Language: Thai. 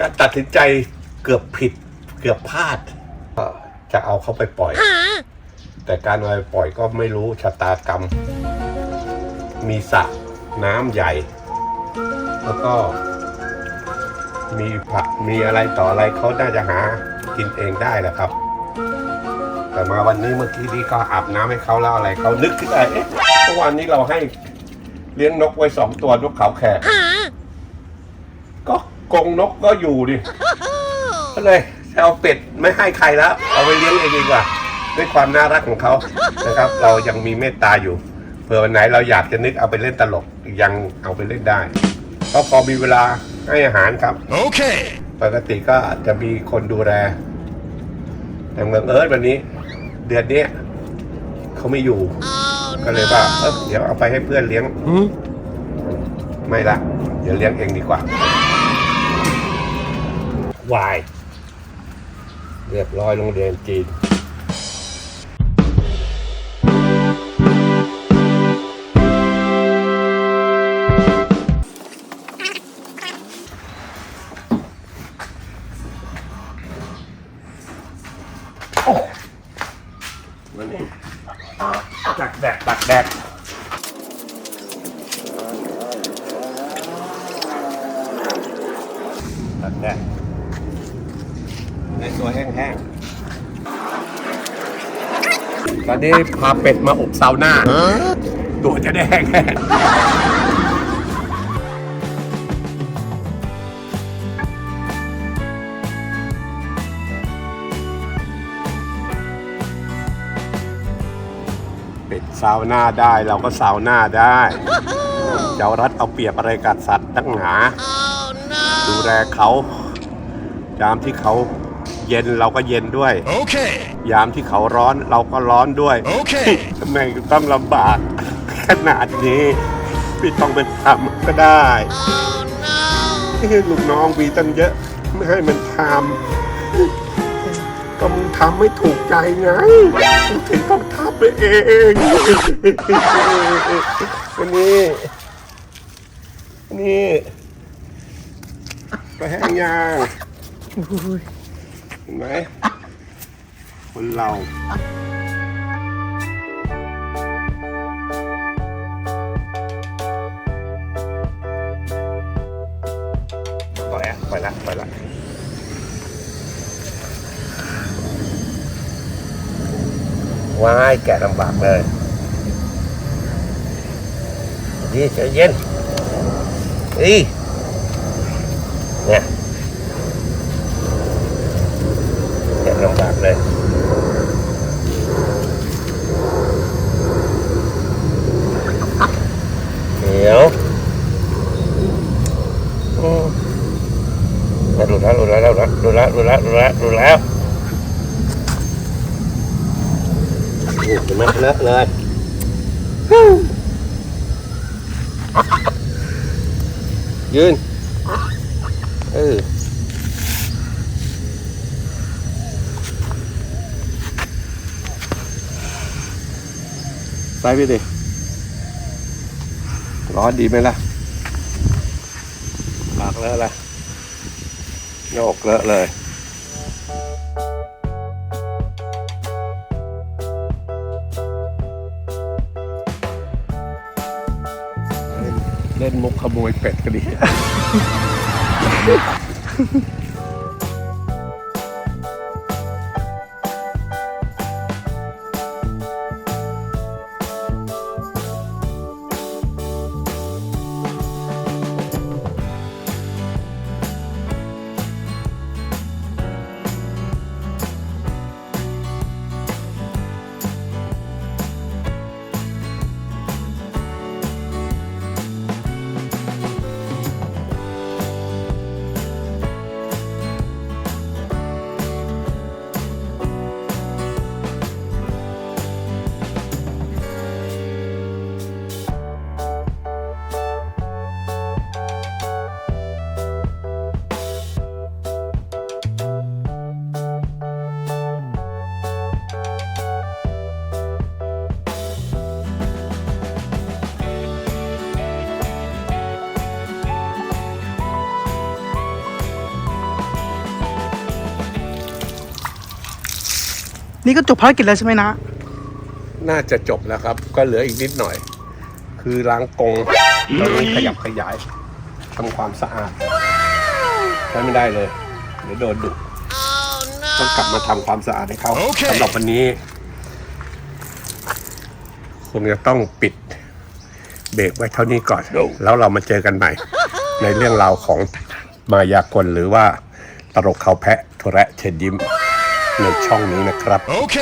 การตัดสินใจเกือบผิด เกือบพลาดก็จะเอาเขาไปปล่อย แต่การเอาไปปล่อยก็ไม่รู้ชะตากรรม มีสระน้ำใหญ่ แล้วก็มีผักมีอะไรต่ออะไรเขาน่าจะหากินเองได้แหละครับ แต่มาวันนี้เมื่อกี้นี้ก็อาบน้ำให้เขาแล้วอะไรเขานึกขึ้นได้เอ๊ะเมื่อวานนี้เราให้เลี้ยงนกไว้สองตัวนกเขาแขก ก็กรงนกก็อยู่ดิก็เลยเอาเป็ดไม่ให้ใครแล้ว เอาไปเลี้ยงเองดีกว่า ด้วยความน่ารักของเขานะครับ เรายังมีเมตตาอยู่เผื่อวันไหนเราอยากจะนึกเอาไปเล่นตลกยังเอาไปเล่นได้ก็พอมีเวลาให้อาหารครับ Okay. ปกติก็จะมีคนดูแลแต่เมืองเอิร์ธวันนี้ เดือนเนี้ยเขาไม่อยู่ ก็เลยว่าเออเดี๋ยวเอาไปให้เพื่อนเลี้ยง ไม่ละ เดี๋ยวเลี้ยงเองดีกว่า วาย เรียบร้อยโรงเรียนจีนวันนี้ตักแดดตักแดดตักแดด นตัวแห้งๆตอนนี้พาเป็ดมาอบซาวน่าตัวจะได้แห้งๆเป็ดซาวน่าได้เราก็ซาวน่าได้เจ้ารัฐเอาเปรียบอะไรกับสัตว์ตั้งหนาดูแลเขายามที่เขา เย็นเราก็เย็นด้วย Okay. ยามที่เขาร้อนเราก็ร้อนด้วยโอเคทำไมต้องลำบาก ขนาดนี้พี่ต้องเป็นทำก็ได้ลูกน้องมีตั้งเยอะ ไม่ให้มันทำก็มึงทำไม่ถูกใจไงมึงถึงต้องทำไปเองวันนี้วันนี้ไปแห้งยาง เห็นไหมคนเราปล่อยอะปล่อยละปล่อยละว้ายแกะลำบากเลยนี่ใจเย็นอีเนี่ยแกะลำบากเลยเดี๋ยวอืมหลุดแล้วหลุดแล้วหลุดแล้วหลุดแล้วหลุดแล้วหลุดแล้วหลุดแล้วนี่เห็น ไหมเลอะเลยยืนเออไปไปดิร้อนดีไหมล่ะปากเลอะละโยกเลอะเลยเล่นมุกขโมยเป็ดก็ดี นี่ก็จบภารกิจแล้วใช่ไหมนะ น่าจะจบแล้วครับ ก็เหลืออีกนิดหน่อย คือล้างกรงตอนนี้ขยับขยายทำความสะอาดใช้ไม่ได้เลย เดี๋ยวโดนดุต้องกลับมาทำความสะอาดให้เขาสำหรับวันนี้คงจะต้องปิดเบรกไว้เท่านี้ก่อน แล้วเรามาเจอกันใหม่ ในเรื่องราวของมายากลหรือว่าตลกเขาแพะโทระเชิญยิ้ม ในช่องนี้นะครับ โอเค